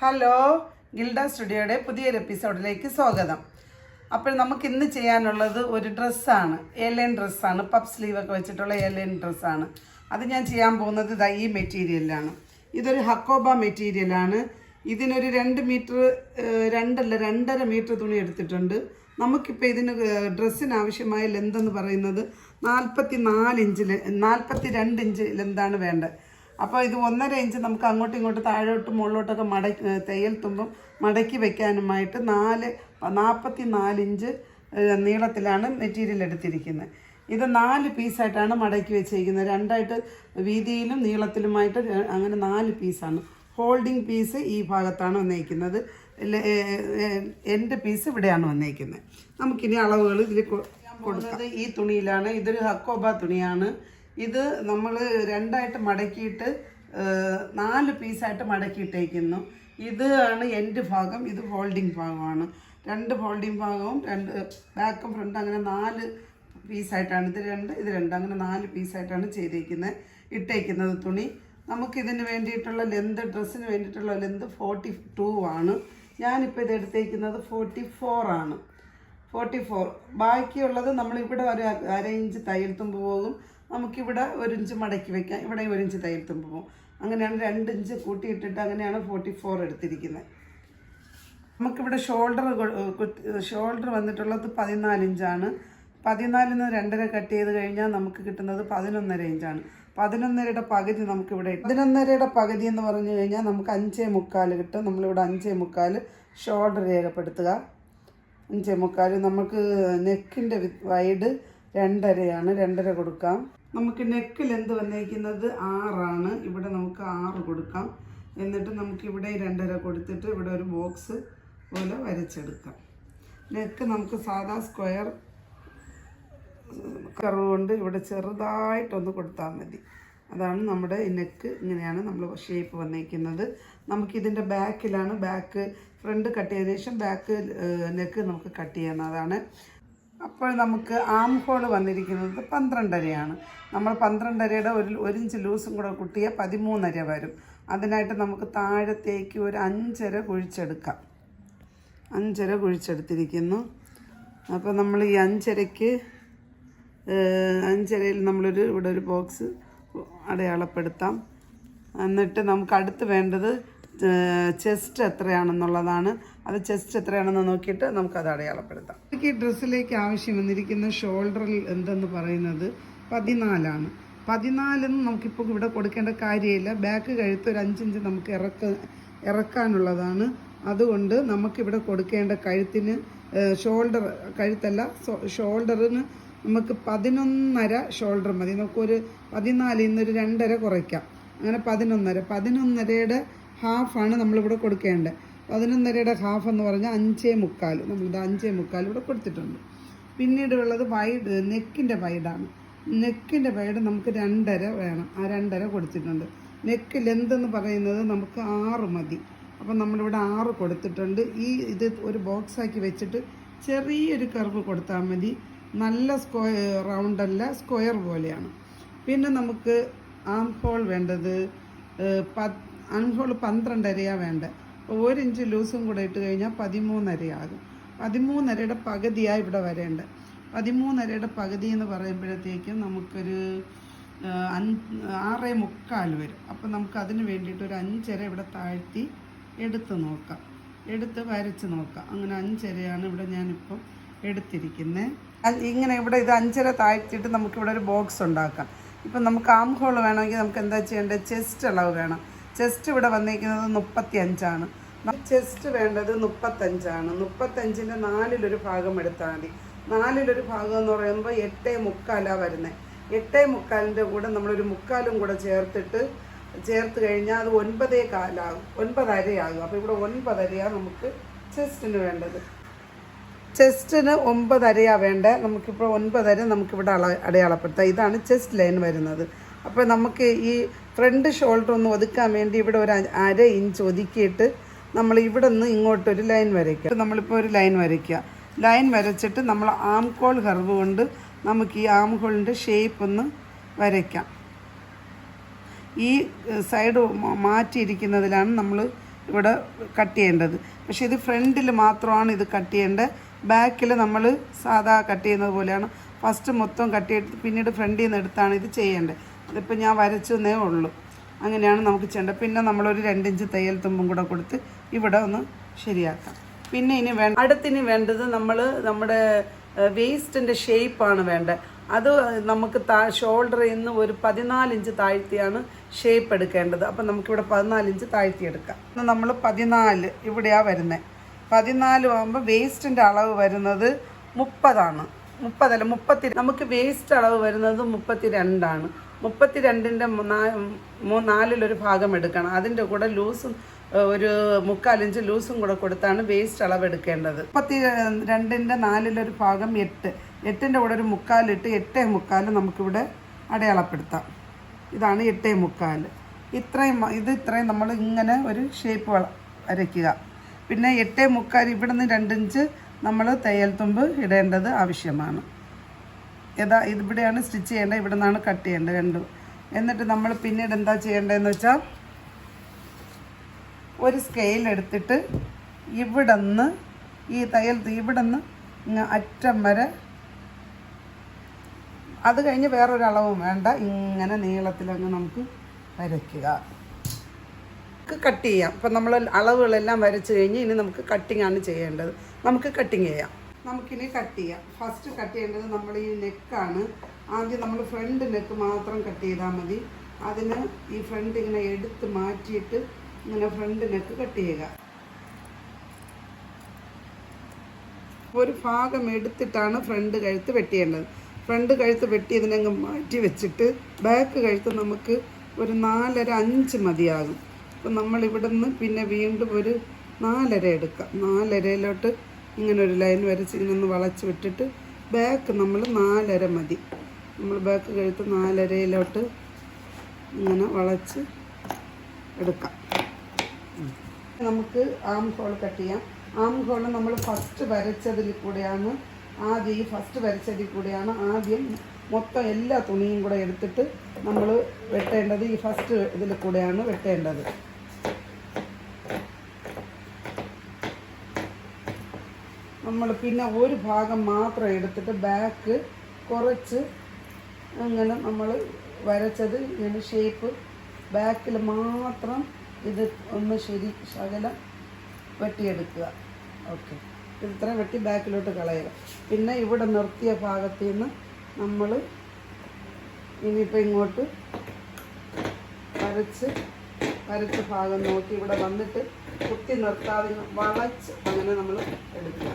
Hello Gilda സ്റ്റുഡിയോയുടെ പുതിയൊരു എപ്പിസോഡിലേക്ക് സ്വാഗതം. അപ്പോൾ നമുക്ക് ഇന്ന് ചെയ്യാനുള്ളത് ഒരു ഡ്രസ്സാണ്. ഏലൈൻ ഡ്രസ്സാണ്. പപ്പ് സ്ലീവ് ഒക്കെ വെച്ചിട്ടുള്ള ഏലൈൻ ഡ്രസ്സാണ്. അത് ഞാൻ ചെയ്യാൻ പോകുന്നത് ഇതാ ഈ മെറ്റീരിയലാണ് ഇതൊരു ഹക്കോബ മെറ്റീരിയലാണ്. ഇതിനൊരു രണ്ട് മീറ്റർ രണ്ടല്ല രണ്ടര മീറ്റർ തുണി എടുത്തിട്ടുണ്ട്. നമുക്കിപ്പോൾ ഇതിന് ഡ്രസ്സിന് ആവശ്യമായ ലെന്ത് എന്ന് പറയുന്നത് നാൽപ്പത്തി നാല് ഇഞ്ചിൽ നാൽപ്പത്തി രണ്ട് ഇഞ്ച് ലെന്താണ് വേണ്ടത്. അപ്പോൾ ഇത് ഒന്നര ഇഞ്ച് നമുക്ക് അങ്ങോട്ടും ഇങ്ങോട്ടും താഴോട്ടും മുകളിലോട്ടൊക്കെ മടക്കി തയ്യൽ തുമ്പും മടക്കി വെക്കാനുമായിട്ട് നാല് നാൽപ്പത്തി നാലിഞ്ച് നീളത്തിലാണ് മെറ്റീരിയൽ എടുത്തിരിക്കുന്നത്. ഇത് നാല് പീസായിട്ടാണ് മടക്കി വെച്ചിരിക്കുന്നത്. രണ്ടായിട്ട് വീതിയിലും നീളത്തിലുമായിട്ട് അങ്ങനെ നാല് പീസാണ്. ഹോൾഡിംഗ് പീസ് ഈ ഭാഗത്താണ് വന്നേക്കുന്നത്. എന്റെ പീസ് ഇവിടെയാണ് വന്നേക്കുന്നത്. നമുക്കിനി അളവുകൾ ഇതിൽ കൊടുക്കുന്നത് ഈ തുണിയിലാണ്. ഇതൊരു ഹക്കോബ തുണിയാണ്. ഇത് നമ്മൾ രണ്ടായിട്ട് മടക്കിയിട്ട് നാല് പീസായിട്ട് മടക്കിയിട്ടേക്കുന്നു. ഇത് ആണ് എൻഡ് ഭാഗം ഇത് ഫോൾഡിങ് ഭാഗമാണ്. രണ്ട് ഫോൾഡിങ് ഭാഗവും രണ്ട് ബാക്കും ഫ്രണ്ടും അങ്ങനെ നാല് പീസായിട്ടാണ്. ഇത് രണ്ട് ഇത് രണ്ട് അങ്ങനെ നാല് പീസായിട്ടാണ് ചെയ്തേക്കുന്നത് ഇട്ടേക്കുന്നത് തുണി. നമുക്കിതിന് വേണ്ടിയിട്ടുള്ള ലെന്ത് ഡ്രസ്സിന് വേണ്ടിയിട്ടുള്ള ലെന്ത് ഫോർട്ടി ടു ആണ്. ഞാനിപ്പോൾ ഇത് എടുത്തേക്കുന്നത് ഫോർട്ടി ഫോർ ആണ്. Forty four. ബാക്കിയുള്ളത് നമ്മൾ ഇവിടെ ഒരു അര ഇഞ്ച് തയ്യൽ പോകും. നമുക്കിവിടെ ഒരു ഇഞ്ച് മടക്കി വെക്കാം. ഇവിടെ ഒരു ഇഞ്ച് തയ്യൽ തുമ്പ് പോകും അങ്ങനെയാണ് രണ്ട് ഇഞ്ച് കൂട്ടിയിട്ടിട്ട് അങ്ങനെയാണ് ഫോർട്ടി ഫോർ എടുത്തിരിക്കുന്നത് നമുക്കിവിടെ ഷോൾഡർ ഷോൾഡർ വന്നിട്ടുള്ളത് പതിനാല് ഇഞ്ചാണ്. പതിനാലിൽ നിന്ന് രണ്ടര കട്ട് ചെയ്ത് കഴിഞ്ഞാൽ നമുക്ക് കിട്ടുന്നത് പതിനൊന്നര ഇഞ്ചാണ്. പതിനൊന്നരയുടെ പകുതി നമുക്കിവിടെ പതിനൊന്നരയുടെ പകുതി എന്ന് പറഞ്ഞു കഴിഞ്ഞാൽ നമുക്ക് അഞ്ചേ മുക്കാൽ കിട്ടും. നമ്മളിവിടെ അഞ്ചേ മുക്കാൽ ഷോൾഡർ രേഖപ്പെടുത്തുക. അഞ്ചേ മുക്കാൽ. നമുക്ക് നെക്കിന്റെ വൈഡ് രണ്ടരയാണ് രണ്ടര കൊടുക്കാം. നമുക്ക് നെക്ക് ലെന്ത് വന്നേക്കുന്നത്? ആറാണ്. ഇവിടെ നമുക്ക് ആറ് കൊടുക്കാം. എന്നിട്ട് നമുക്ക് ഇവിടെ രണ്ടര കൊടുത്തിട്ട് ഇവിടെ ഒരു ബോക്സ് പോലെ വരച്ചെടുക്കാം. നെക്ക് നമുക്ക് സാധാ സ്ക്വയർ കർവ് കൊണ്ട് ഇവിടെ ചെറുതായിട്ടൊന്ന് കൊടുത്താൽ മതി. അതാണ് നമ്മുടെ നെക്ക് ഇങ്ങനെയാണ് നമ്മൾ ഷേപ്പ് വന്നേക്കുന്നത്. നമുക്കിതിന്റെ ബാക്കിലാണ് ബാക്ക് ഫ്രണ്ട് കട്ട് ചെയ്തതിന് ശേഷം ബാക്ക് നെക്ക് നമുക്ക് കട്ട് ചെയ്യുന്നതാണ് അപ്പോൾ നമുക്ക് ആം ഹോൾ വന്നിരിക്കുന്നത് പന്ത്രണ്ടരയാണ്. നമ്മൾ പന്ത്രണ്ടരയുടെ ഒരു ഒരു ഇഞ്ച് ലൂസും കൂടെ കുട്ടിയ പതിമൂന്നര വരും. അതിനായിട്ട് നമുക്ക് താഴത്തേക്ക് ഒരു അഞ്ചര കുഴിച്ചെടുക്കാം. അഞ്ചര കുഴിച്ചെടുത്തിരിക്കുന്നു. അപ്പോൾ നമ്മൾ ഈ അഞ്ചരയ്ക്ക് അഞ്ചരയിൽ നമ്മളൊരു ഇവിടെ ഒരു ബോക്സ് അടയാളപ്പെടുത്താം. എന്നിട്ട് നമുക്ക് അടുത്ത് വേണ്ടത് ചെസ്റ്റ് എത്രയാണെന്നുള്ളതാണ്. അത് ചെസ്റ്റ് എത്രയാണെന്ന് നോക്കിയിട്ട് നമുക്കത് അടയാളപ്പെടുത്താം. എനിക്ക് ഈ ഡ്രസ്സിലേക്ക് ആവശ്യം വന്നിരിക്കുന്ന ഷോൾഡറിൽ എന്തെന്ന് പറയുന്നത് പതിനാലാണ്. പതിനാലെന്ന് നമുക്കിപ്പോൾ ഇവിടെ കൊടുക്കേണ്ട കാര്യമില്ല. ബാക്ക് കഴുത്ത് ഒരു അഞ്ചിഞ്ച് നമുക്ക് ഇറക്ക ഇറക്കാനുള്ളതാണ്. അതുകൊണ്ട് നമുക്കിവിടെ കൊടുക്കേണ്ട കഴുത്തിന് ഷോൾഡർ കഴുത്തല്ല ഷോൾഡറിന് നമുക്ക് പതിനൊന്നര ഷോൾഡർ മതി. നമുക്കൊരു പതിനാലിൽ നിന്നൊരു രണ്ടര കുറയ്ക്കാം. അങ്ങനെ പതിനൊന്നര. പതിനൊന്നരയുടെ ഹാഫാണ് നമ്മളിവിടെ കൊടുക്കേണ്ടത്. പതിനൊന്നരയുടെ ഹാഫ് എന്ന് പറഞ്ഞാൽ അഞ്ചേ മുക്കാൽ നമ്മളിത് അഞ്ചേ മുക്കാൽ ഇവിടെ കൊടുത്തിട്ടുണ്ട്. പിന്നീട് ഉള്ളത് വൈഡ് നെക്കിന്റെ വൈഡാണ് നെക്കിന്റെ വൈഡ് നമുക്ക് രണ്ടര വേണം. ആ രണ്ടര കൊടുത്തിട്ടുണ്ട്. നെക്ക് ലെന്ത് എന്ന് പറയുന്നത് നമുക്ക് ആറ് മതി. അപ്പം നമ്മളിവിടെ ആറ് കൊടുത്തിട്ടുണ്ട്. ഈ ഇത് ഒരു ബോക്സാക്കി വെച്ചിട്ട് ചെറിയൊരു കർവ് കൊടുത്താൽ മതി. നല്ല സ്ക്വയർ റൗണ്ടല്ല സ്ക്വയർ പോലെയാണ്. പിന്നെ നമുക്ക് ആം ഹോൾ വേണ്ടത് പത് ആം ഹോൾ പന്ത്രണ്ടരയാണ് വേണ്ടത് അപ്പോൾ ഒരു ഇഞ്ച് ലൂസും കൂടെ ഇട്ട് കഴിഞ്ഞാൽ പതിമൂന്നരയാകും. പതിമൂന്നരയുടെ പകുതിയാണ് ഇവിടെ വരേണ്ടത്. പതിമൂന്നരയുടെ പകുതി എന്ന് പറയുമ്പോഴത്തേക്കും നമുക്കൊരു അഞ്ച് ആറേ മുക്കാൽ വരും. അപ്പം നമുക്ക് അതിന് വേണ്ടിയിട്ട് ഒരു അഞ്ചര ഇവിടെ താഴ്ത്തി എടുത്ത് നോക്കാം. എടുത്ത് വരച്ച് നോക്കാം. അങ്ങനെ അഞ്ചരയാണ് ഇവിടെ ഞാനിപ്പം എടുത്തിരിക്കുന്നത് ഇങ്ങനെ ഇവിടെ ഇത് അഞ്ചര താഴ്ത്തിയിട്ട് നമുക്കിവിടെ ഒരു ബോക്സ് ഉണ്ടാക്കാം. ഇപ്പം നമുക്ക് ആം ഹോൾ വേണമെങ്കിൽ നമുക്ക് എന്താ ചെയ്യേണ്ടത്? ചെസ്റ്റ് അളവ് വേണം. ചെസ്റ്റ് ഇവിടെ വന്നിരിക്കുന്നത് മുപ്പത്തി അഞ്ചാണ് ചെസ്റ്റ് വേണ്ടത് മുപ്പത്തഞ്ചാണ്. മുപ്പത്തഞ്ചിന്റെ നാലിലൊരു ഭാഗം എടുത്താൽ മതി. നാലിലൊരു ഭാഗം എന്ന് പറയുമ്പോൾ എട്ടേ മുക്കാലാണ് വരുന്നത് എട്ടേ മുക്കാലിന്റെ കൂടെ നമ്മളൊരു മുക്കാലും കൂടെ ചേർത്തിട്ട് ചേർത്ത് കഴിഞ്ഞാൽ അത് ഒൻപതേ കാലാകും ഒൻപതരയാകും. അപ്പോൾ ഇവിടെ ഒൻപതരയാണ് നമുക്ക് ചെസ്റ്റിന് വേണ്ടത്. ചെസ്റ്റിന് ഒമ്പതരയാണ് വേണ്ടത് നമുക്കിപ്പോൾ ഒൻപതര നമുക്കിവിടെ അള അടയാളപ്പെടുത്താം. ഇതാണ് ചെസ്റ്റ് ലൈൻ വരുന്നത്. അപ്പോൾ നമുക്ക് ഈ ഫ്രണ്ട് ഷോൾഡർ ഒന്ന് ഒതുക്കാൻ വേണ്ടി ഇവിടെ ഒരു അര ഇഞ്ച് ഒതുക്കിയിട്ട് നമ്മൾ ഇവിടെ നിന്ന് ഇങ്ങോട്ടൊരു ലൈൻ വരയ്ക്കുക. നമ്മളിപ്പോൾ ഒരു ലൈൻ വരയ്ക്കുക. ലൈൻ വരച്ചിട്ട് നമ്മൾ ആം കോൾ കർവ് കൊണ്ട് നമുക്ക് ഈ ആം ഹോളിന്റെ ഷേപ്പ് ഒന്ന് വരയ്ക്കാം. ഈ സൈഡ് മാറ്റിയിരിക്കുന്നതിലാണ് നമ്മൾ ഇവിടെ കട്ട് ചെയ്യേണ്ടത്. പക്ഷേ ഇത് ഫ്രണ്ടിൽ മാത്രമാണ് ഇത് കട്ട് ചെയ്യേണ്ടത്. ബാക്കിൽ നമ്മൾ സാധാ കട്ട് ചെയ്യുന്നത് പോലെയാണ്. ഫസ്റ്റ് മൊത്തം കട്ട് ചെയ്തിട്ട് പിന്നീട് ഫ്രണ്ടിൽ നിന്ന് എടുത്താണ് ഇത് ചെയ്യേണ്ടത്. ഇതിപ്പോൾ ഞാൻ വരച്ചെന്നേ ഉള്ളൂ. അങ്ങനെയാണ് നമുക്ക് ചെയ്യേണ്ടത്. പിന്നെ നമ്മളൊരു രണ്ടിഞ്ച് തയ്യൽ തുമ്പും കൂടെ കൊടുത്ത് ഇവിടെ ഒന്ന് ശരിയാക്കാം. പിന്നെ ഇനി വേ അടുത്തിനി വേണ്ടത് നമ്മൾ നമ്മുടെ വേസ്റ്റിന്റെ ഷേപ്പാണ് വേണ്ടത് അത് നമുക്ക് താ ഷോൾഡറിൽ നിന്ന് ഒരു പതിനാലിഞ്ച് താഴ്ത്തിയാണ് ഷേപ്പ് എടുക്കേണ്ടത്. അപ്പം നമുക്കിവിടെ പതിനാലിഞ്ച് താഴ്ത്തിയെടുക്കാം. നമ്മൾ പതിനാല് ഇവിടെയാണ് വരുന്നത് പതിനാല് ആകുമ്പോൾ വേസ്റ്റിന്റെ അളവ് വരുന്നത് മുപ്പതാണ്. മുപ്പതല്ല മുപ്പത്തി നമുക്ക് വേസ്റ്റ് അളവ് വരുന്നത് മുപ്പത്തി രണ്ടാണ്. മുപ്പത്തി രണ്ടിന്റെ നാലിലൊരു ഭാഗം എടുക്കണം. അതിന്റെ കൂടെ ലൂസും ഒരു മുക്കാലിഞ്ച് ലൂസും കൂടെ കൊടുത്താണ് വേസ്റ്റ് അളവ് എടുക്കേണ്ടത് മുപ്പത്തി രണ്ടിന്റെ നാലിലൊരു ഭാഗം എട്ട്. എട്ടിന്റെ കൂടെ ഒരു മുക്കാലിട്ട് എട്ടേ മുക്കാൽ നമുക്കിവിടെ അടയാളപ്പെടുത്താം. ഇതാണ് എട്ടേ മുക്കാൽ ഇത്രയും ഇത് ഇത്രയും നമ്മൾ ഇങ്ങനെ ഒരു ഷേപ്പ് വരയ്ക്കുക. പിന്നെ എട്ടേ മുക്കാൽ ഇവിടുന്ന് രണ്ടിഞ്ച് നമ്മൾ തയ്യൽ തുമ്പ് ഇടേണ്ടത് ആവശ്യമാണ്. ഏതാ ഇവിടെയാണ് സ്റ്റിച്ച് ചെയ്യേണ്ടത് ഇവിടെ നിന്നാണ് കട്ട് ചെയ്യേണ്ടത് രണ്ടും. എന്നിട്ട് നമ്മൾ പിന്നീട് എന്താ ചെയ്യേണ്ടതെന്ന് വെച്ചാൽ ഒരു സ്കെയിൽ എടുത്തിട്ട് ഇവിടെ നിന്ന് ഈ തയ്യൽ ഇവിടെ നിന്ന് അറ്റം വരെ അത് കഴിഞ്ഞ് വേറൊരളവും വേണ്ട ഇങ്ങനെ നീളത്തിലങ്ങ് നമുക്ക് വരയ്ക്കുക. കട്ട് ചെയ്യാം. ഇപ്പം നമ്മൾ അളവുകളെല്ലാം വരച്ച് കഴിഞ്ഞ് ഇനി നമുക്ക് കട്ടിങ്ങാണ് ചെയ്യേണ്ടത്. നമുക്ക് കട്ടിങ് ചെയ്യാം. നമുക്കിനി കട്ട് ചെയ്യാം. ഫസ്റ്റ് കട്ട് ചെയ്യേണ്ടത് നമ്മൾ ഈ നെക്കാണ് ആദ്യം നമ്മൾ ഫ്രണ്ട് നെക്ക് മാത്രം കട്ട് ചെയ്താൽ മതി. അതിന് ഈ ഫ്രണ്ട് ഇങ്ങനെ എടുത്ത് മാറ്റിയിട്ട് ഇങ്ങനെ ഫ്രണ്ട് നെക്ക് കട്ട് ചെയ്യുക. ഒരു ഭാഗം എടുത്തിട്ടാണ് ഫ്രണ്ട് കഴുത്ത് വെട്ടിയേണ്ടത്. ഫ്രണ്ട് കഴുത്ത് വെട്ടി ഇതിനങ്ങ് മാറ്റി വെച്ചിട്ട് ബാക്ക് കഴുത്ത് നമുക്ക് ഒരു നാലര അഞ്ച് മതിയാകും. അപ്പം നമ്മൾ ഇവിടുന്ന് പിന്നെ വീണ്ടും ഒരു നാലര എടുക്കാം. നാലരയിലോട്ട് ഇങ്ങനെ ഒരു ലൈൻ വരച്ച് ഇങ്ങനെ ഒന്ന് വളച്ച് വിട്ടിട്ട് ബാക്ക് നമ്മൾ നാലര മതി. നമ്മൾ ബാക്ക് കഴുത്ത് നാലരയിലോട്ട് ഇങ്ങനെ വളച്ച് എടുക്കാം. നമുക്ക് ആം ഹോൾ കട്ട് ചെയ്യാം. ആം ഹോൾ നമ്മൾ ഫസ്റ്റ് വരച്ചതിൽ കൂടെയാണ് ആദ്യം ഈ ഫസ്റ്റ് വരച്ചതിൽ കൂടെയാണ് ആദ്യം മൊത്തം എല്ലാ തുണിയും കൂടെ എടുത്തിട്ട് നമ്മൾ വെട്ടേണ്ടത് ഈ ഫസ്റ്റ് ഇതിൽ കൂടെയാണ് വെട്ടേണ്ടത്. നമ്മൾ പിന്നെ ഒരു ഭാഗം മാത്രം എടുത്തിട്ട് ബാക്ക് കുറച്ച് അങ്ങനെ നമ്മൾ വരച്ചത് ഇങ്ങനെ ഷേപ്പ് ബാക്കിൽ മാത്രം ഇത് ഒന്ന് ശരി ശകലം വെട്ടിയെടുക്കുക. ഓക്കെ ഇത്ര വെട്ടി ബാക്കിലോട്ട് കളയുക. പിന്നെ ഇവിടെ നിർത്തിയ ഭാഗത്ത് നിന്ന് നമ്മൾ ഇനിയിപ്പോൾ ഇങ്ങോട്ട് വരച്ച് വരച്ച ഭാഗം നോക്കി. ഇവിടെ വന്നിട്ട് കുത്തി നിർത്താതെ വളച്ച് അങ്ങനെ നമ്മൾ എടുക്കുക.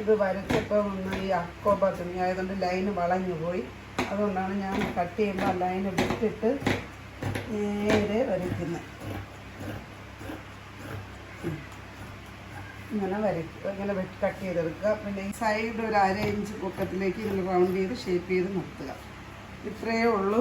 ഇത് വരച്ചപ്പോൾ ഒന്ന് ഈ അക്കോബ തുണി ആയതുകൊണ്ട് ലൈന് വളഞ്ഞു പോയി. അതുകൊണ്ടാണ് ഞാൻ കട്ട് ചെയ്യുമ്പോൾ ലൈന് വിട്ടിട്ട് നേരെ വരയ്ക്കുന്നത് ഇങ്ങനെ വരയ്ക്കുക ഇങ്ങനെ കട്ട് ചെയ്തെടുക്കുക. പിന്നെ ഈ സൈഡ് ഒരു അര ഇഞ്ച് പൊക്കത്തിലേക്ക് ഇങ്ങനെ റൗണ്ട് ചെയ്ത് ഷേപ്പ് ചെയ്ത് നിർത്തുക. ഇത്രയേ ഉള്ളൂ.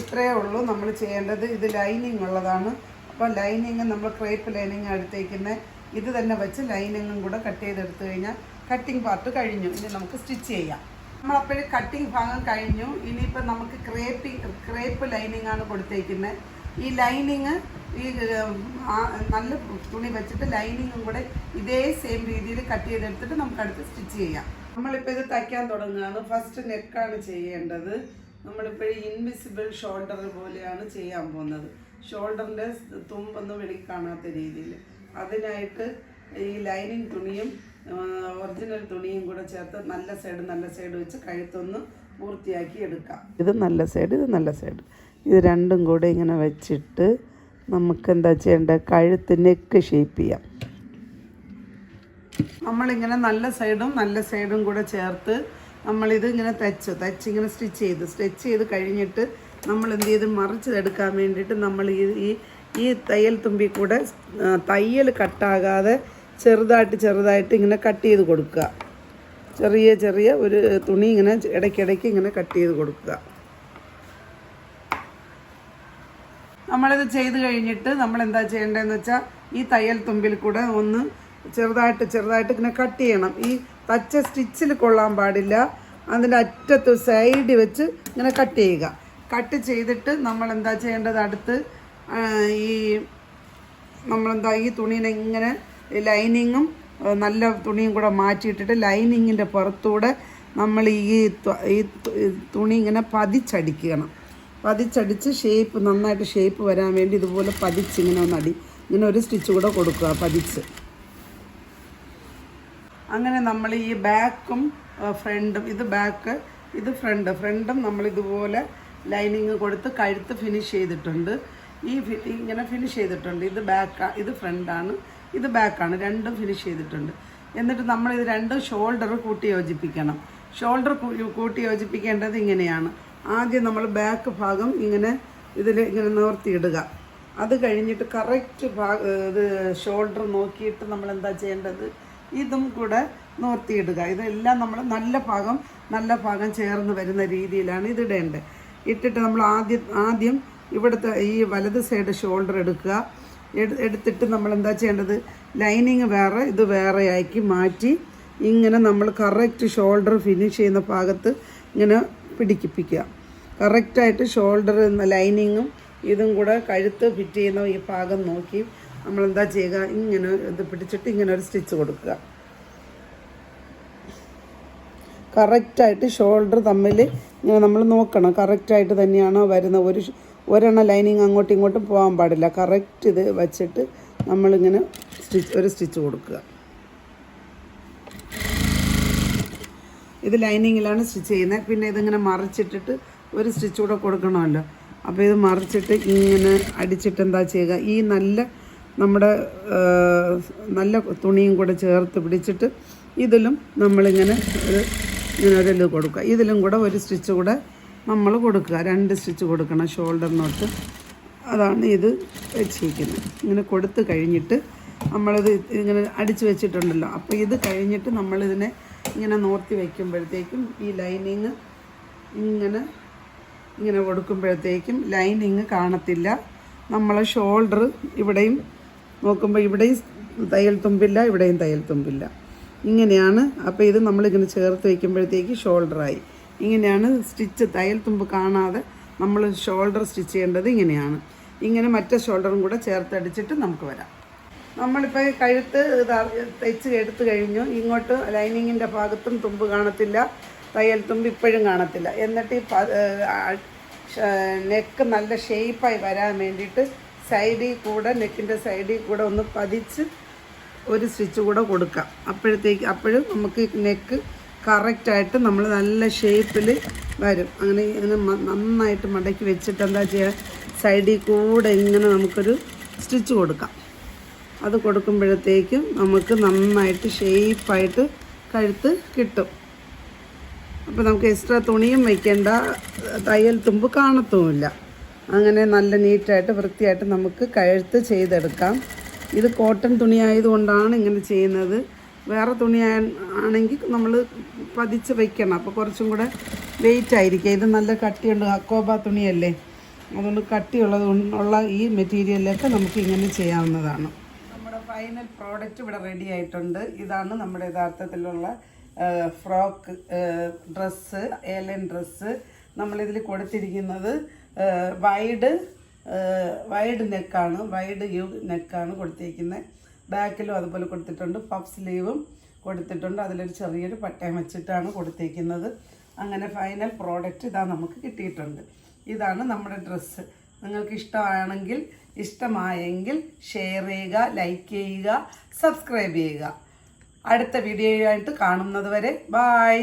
ഇത്രയേ ഉള്ളൂ നമ്മൾ ചെയ്യേണ്ടത്. ഇത് ലൈനിങ് ഉള്ളതാണ്. അപ്പോൾ ലൈനിങ് നമ്മൾ ക്രേപ്പ് ലൈനിങ് എടുത്തേക്കുന്ന. ഇത് തന്നെ വെച്ച് ലൈനിങ്ങും കൂടെ കട്ട് ചെയ്തെടുത്തു കഴിഞ്ഞാൽ കട്ടിങ് പാർട്ട് കഴിഞ്ഞു. ഇനി നമുക്ക് സ്റ്റിച്ച് ചെയ്യാം. നമ്മളപ്പോഴും കട്ടിങ് ഭാഗം കഴിഞ്ഞു. ഇനിയിപ്പോൾ നമുക്ക് ക്രേപ്പിംഗ് ക്രേപ്പ് ലൈനിങ് ആണ് കൊടുത്തേക്കുന്നത് ഈ ലൈനിങ് ഈ നല്ല തുണി വെച്ചിട്ട് ലൈനിങ്ങും കൂടെ ഇതേ സെയിം രീതിയിൽ കട്ട് ചെയ്തെടുത്തിട്ട് നമുക്ക് അടുത്ത് സ്റ്റിച്ച് ചെയ്യാം. നമ്മളിപ്പോൾ ഇത് തയ്ക്കാൻ തുടങ്ങുകയാണ്. ഫസ്റ്റ് നെക്കാണ് ചെയ്യേണ്ടത്. നമ്മളിപ്പോൾ ഇൻവിസിബിൾ ഷോൾഡർ പോലെയാണ് ചെയ്യാൻ പോകുന്നത്. ഷോൾഡറിന്റെ തുമ്പൊന്നും വെളി കാണാത്ത രീതിയിൽ. അതിനായിട്ട് ഈ ലൈനിങ് തുണിയും ഒറിജിനൽ തുണിയും കൂടെ ചേർത്ത് നല്ല സൈഡ് നല്ല സൈഡ് വെച്ച് കഴുത്തൊന്ന് പൂർത്തിയാക്കി എടുക്കാം. ഇത് നല്ല സൈഡ് ഇത് നല്ല സൈഡ് ഇത് രണ്ടും കൂടെ ഇങ്ങനെ വെച്ചിട്ട് നമുക്ക് എന്താ ചെയ്യേണ്ടത് കഴുത്ത് നെക്ക് ഷേപ്പ് ചെയ്യാം. നമ്മളിങ്ങനെ നല്ല സൈഡും നല്ല സൈഡും കൂടെ ചേർത്ത് നമ്മളിത് ഇങ്ങനെ തച്ചു. തച്ച് ഇങ്ങനെ സ്റ്റിച്ച് ചെയ്ത്. സ്റ്റിച്ച് ചെയ്ത് കഴിഞ്ഞിട്ട് നമ്മൾ എന്ത് ചെയ്ത് മറിച്ചെടുക്കാൻ വേണ്ടിയിട്ട് നമ്മൾ ഈ ഈ തയ്യൽ തുമ്പി കൂടെ തയ്യൽ കട്ടാകാതെ ചെറുതായിട്ട് ചെറുതായിട്ട് ഇങ്ങനെ കട്ട് ചെയ്ത് കൊടുക്കുക. ചെറിയ ചെറിയ ഒരു തുണി ഇങ്ങനെ ഇടയ്ക്കിടയ്ക്ക് ഇങ്ങനെ കട്ട് ചെയ്ത് കൊടുക്കുക. നമ്മളിത് ചെയ്ത് കഴിഞ്ഞിട്ട് നമ്മൾ എന്താ ചെയ്യേണ്ടതെന്ന് വെച്ചാൽ ഈ തയ്യൽ തുമ്പിൽ കൂടെ ഒന്ന് ചെറുതായിട്ട് ചെറുതായിട്ട് ഇങ്ങനെ കട്ട് ചെയ്യണം. ഈ തച്ച സ്റ്റിച്ചിൽ കൊള്ളാൻ പാടില്ല. അതിന്റെ അറ്റത്ത് സൈഡ് വെച്ച് ഇങ്ങനെ കട്ട് ചെയ്യുക. കട്ട് ചെയ്തിട്ട് നമ്മൾ എന്താ ചെയ്യേണ്ടത് അടുത്ത് ഈ നമ്മളെന്താ ഈ തുണീനെ ഇങ്ങനെ ലൈനിങ്ങും നല്ല തുണിയും കൂടെ മാറ്റിയിട്ടിട്ട് ലൈനിങ്ങിന്റെ പുറത്തൂടെ നമ്മൾ ഈ ഈ തുണി ഇങ്ങനെ പതിച്ചടിക്കണം. പതിച്ചടിച്ച് ഷേപ്പ് നന്നായിട്ട് ഷേപ്പ് വരാൻ വേണ്ടി ഇതുപോലെ പതിച്ച് ഇങ്ങനെ ഒന്ന് അടി. ഇങ്ങനെ ഒരു സ്റ്റിച്ച് കൂടെ കൊടുക്കുക പതിച്ച്. അങ്ങനെ നമ്മൾ ഈ ബാക്കും ഫ്രണ്ടും ഇത് ബാക്ക് ഇത് ഫ്രണ്ട്. ഫ്രണ്ടും നമ്മൾ ഇതുപോലെ ലൈനിങ് കൊടുത്ത് കഴുത്ത് ഫിനിഷ് ചെയ്തിട്ടുണ്ട്. ഈ ഇങ്ങനെ ഫിനിഷ് ചെയ്തിട്ടുണ്ട്. ഇത് ബാക്ക് ഇത് ഫ്രണ്ടാണ് ഇത് ബാക്കാണ് രണ്ടും ഫിനിഷ് ചെയ്തിട്ടുണ്ട്. എന്നിട്ട് നമ്മൾ ഇത് രണ്ടും ഷോൾഡർ കൂട്ടി യോജിപ്പിക്കണം. ഷോൾഡർ കൂട്ടി യോജിപ്പിക്കേണ്ടത് ഇങ്ങനെയാണ്. ആദ്യം നമ്മൾ ബാക്ക് ഭാഗം ഇങ്ങനെ ഇതിൽ ഇങ്ങനെ നിവർത്തിയിടുക. അത് കഴിഞ്ഞിട്ട് കറക്റ്റ് ഭാഗ ഇത് ഷോൾഡർ നോക്കിയിട്ട് നമ്മൾ എന്താ ചെയ്യേണ്ടത്? ഇതും കൂടെ നിവർത്തിയിടുക. ഇതെല്ലാം നമ്മൾ നല്ല ഭാഗം നല്ല ഭാഗം ചേർന്ന് വരുന്ന രീതിയിലാണ് ഇത് ഇടേണ്ടത്. ഇട്ടിട്ട് നമ്മൾ ആദ്യം ആദ്യം ഇവിടുത്തെ ഈ വലത് സൈഡ് ഷോൾഡർ എടുക്കുക. എടുത്തിട്ട് നമ്മൾ എന്താ ചെയ്യേണ്ടത്? ലൈനിങ് വേറെ ഇത് വേറെ ആക്കി മാറ്റി ഇങ്ങനെ നമ്മൾ കറക്റ്റ് ഷോൾഡർ ഫിനിഷ് ചെയ്യുന്ന ഭാഗത്ത് ഇങ്ങനെ പിടിക്കിപ്പിക്കുക കറക്റ്റായിട്ട് ഷോൾഡർ ലൈനിങ്ങും ഇതും കൂടെ കഴുത്ത് ഫിറ്റ് ചെയ്യുന്ന ഈ ഭാഗം നോക്കി നമ്മൾ എന്താ ചെയ്യുക? ഇങ്ങനെ ഇത് പിടിച്ചിട്ട് ഇങ്ങനെ ഒരു സ്റ്റിച്ച് കൊടുക്കുക. കറക്റ്റായിട്ട് ഷോൾഡർ തമ്മിൽ ഇങ്ങനെ നമ്മൾ നോക്കണം. കറക്റ്റായിട്ട് തന്നെയാണ് വരുന്ന ഒരു ഒരെണ്ണം ലൈനിങ് അങ്ങോട്ടും ഇങ്ങോട്ടും പോകാൻ പാടില്ല. കറക്റ്റ് ഇത് വച്ചിട്ട് നമ്മളിങ്ങനെ സ്റ്റിച്ച് ഒരു സ്റ്റിച്ച് കൊടുക്കുക. ഇത് ലൈനിങ്ങിലാണ് സ്റ്റിച്ച് ചെയ്യുന്നത്. പിന്നെ ഇതിങ്ങനെ മറിച്ചിട്ടിട്ട് ഒരു സ്റ്റിച്ച് കൂടെ കൊടുക്കണമല്ലോ. അപ്പോൾ ഇത് മറിച്ചിട്ട് ഇങ്ങനെ അടിച്ചിട്ട് എന്താ ചെയ്യുക? ഈ നല്ല നമ്മുടെ നല്ല തുണിയും കൂടെ ചേർത്ത് പിടിച്ചിട്ട് ഇതിലും നമ്മളിങ്ങനെ ഒരു ഇങ്ങനെ ഒരു ഇത് കൊടുക്കുക. ഇതിലും കൂടെ ഒരു സ്റ്റിച്ച് കൂടെ നമ്മൾ കൊടുക്കുക. രണ്ട് സ്റ്റിച്ച് കൊടുക്കണം ഷോൾഡറിനോട്ട് അതാണ് ഇത് വെച്ചിരിക്കുന്നത്. ഇങ്ങനെ കൊടുത്ത് കഴിഞ്ഞിട്ട് നമ്മളിത് ഇങ്ങനെ അടിച്ച് വെച്ചിട്ടുണ്ടല്ലോ. അപ്പോൾ ഇത് കഴിഞ്ഞിട്ട് നമ്മളിതിനെ ഇങ്ങനെ നോർത്തി വയ്ക്കുമ്പോഴത്തേക്കും ഈ ലൈനിങ് ഇങ്ങനെ ഇങ്ങനെ കൊടുക്കുമ്പോഴത്തേക്കും ലൈനിങ് കാണത്തില്ല. നമ്മളെ ഷോൾഡർ ഇവിടെയും നോക്കുമ്പോൾ ഇവിടെയും തയ്യൽ തുമ്പില്ല ഇവിടെയും തയ്യൽ തുമ്പില്ല. ഇങ്ങനെയാണ് അപ്പോൾ ഇത് നമ്മളിങ്ങനെ ചേർത്ത് വയ്ക്കുമ്പോഴത്തേക്ക് ഷോൾഡറായി. ഇങ്ങനെയാണ് സ്റ്റിച്ച് തയ്യൽ തുമ്പ് കാണാതെ നമ്മൾ ഷോൾഡർ സ്റ്റിച്ച് ചെയ്യേണ്ടത് ഇങ്ങനെയാണ്. ഇങ്ങനെ മറ്റേ ഷോൾഡറും കൂടെ ചേർത്തടിച്ചിട്ട് നമുക്ക് വരാം. നമ്മളിപ്പോൾ കഴുത്ത് തയ്ച്ച് എടുത്തു കഴിഞ്ഞു. ഇങ്ങോട്ട് ലൈനിങ്ങിന്റെ ഭാഗത്തും തുമ്പ് കാണത്തില്ല. തയ്യൽ തുമ്പ് ഇപ്പോഴും കാണത്തില്ല. എന്നിട്ട് ഈ നെക്ക് നല്ല ഷേപ്പായി വരാൻ വേണ്ടിയിട്ട് സൈഡിൽ കൂടെ നെക്കിന്റെ സൈഡിൽ കൂടെ ഒന്ന് പതിച്ച് ഒരു സ്റ്റിച്ച് കൂടെ കൊടുക്കാം. അപ്പോഴത്തേക്ക് അപ്പോഴും നമുക്ക് നെക്ക് കറക്റ്റായിട്ട് നമ്മൾ നല്ല ഷേപ്പിൽ വരും. അങ്ങനെ ഇങ്ങനെ നന്നായിട്ട് മടക്കി വെച്ചിട്ട് എന്താ ചെയ്യുക സൈഡിൽ കൂടെ ഇങ്ങനെ നമുക്കൊരു സ്റ്റിച്ച് കൊടുക്കാം. അത് കൊടുക്കുമ്പോഴത്തേക്കും നമുക്ക് നന്നായിട്ട് ഷേപ്പായിട്ട് കഴുത്ത് കിട്ടും. അപ്പോൾ നമുക്ക് എക്സ്ട്രാ തുണിയും വയ്ക്കേണ്ട തയ്യൽ തുമ്പ് കാണത്തുമില്ല. അങ്ങനെ നല്ല നീറ്റായിട്ട് വൃത്തിയായിട്ട് നമുക്ക് കഴുത്ത് ചെയ്തെടുക്കാം. ഇത് കോട്ടൺ തുണി ആയതുകൊണ്ടാണ് ഇങ്ങനെ ചെയ്യുന്നത്. വേറെ തുണി ആണെങ്കിൽ നമ്മൾ പതിച്ച് വയ്ക്കണം അപ്പോൾ കുറച്ചും കൂടെ വെയിറ്റ് ആയിരിക്കും. ഇത് നല്ല കട്ടിയുണ്ട് അക്കോബ തുണിയല്ലേ? അതുകൊണ്ട് കട്ടിയുള്ളത് ഉള്ള ഈ മെറ്റീരിയലൊക്കെ നമുക്ക് ഇങ്ങനെ ചെയ്യാവുന്നതാണ്. ഫൈനൽ പ്രോഡക്റ്റ് ഇവിടെ റെഡി ആയിട്ടുണ്ട്. ഇതാണ് നമ്മുടെ യഥാർത്ഥത്തിലുള്ള ഫ്രോക്ക് ഡ്രസ്സ് ഏലൻ ഡ്രസ്സ് നമ്മളിതിൽ കൊടുത്തിരിക്കുന്നത് വൈഡ് വൈഡ് നെക്കാണ് വൈഡ് യു നെക്കാണ് കൊടുത്തിരിക്കുന്നത് ബാക്കിലും അതുപോലെ കൊടുത്തിട്ടുണ്ട്. പഫ് സ്ലീവും കൊടുത്തിട്ടുണ്ട്. അതിലൊരു ചെറിയൊരു പട്ടയം വെച്ചിട്ടാണ് കൊടുത്തിരിക്കുന്നത്. അങ്ങനെ ഫൈനൽ പ്രോഡക്റ്റ് ഇതാ നമുക്ക് കിട്ടിയിട്ടുണ്ട്. ഇതാണ് നമ്മുടെ ഡ്രസ്സ് നിങ്ങൾക്ക് ഇഷ്ടമാണെങ്കിൽ ഇഷ്ടമായെങ്കിൽ ഷെയർ ചെയ്യുക ലൈക്ക് ചെയ്യുക സബ്സ്ക്രൈബ് ചെയ്യുക. അടുത്ത വീഡിയോയായിട്ട് കാണുന്നത് വരെ ബായ്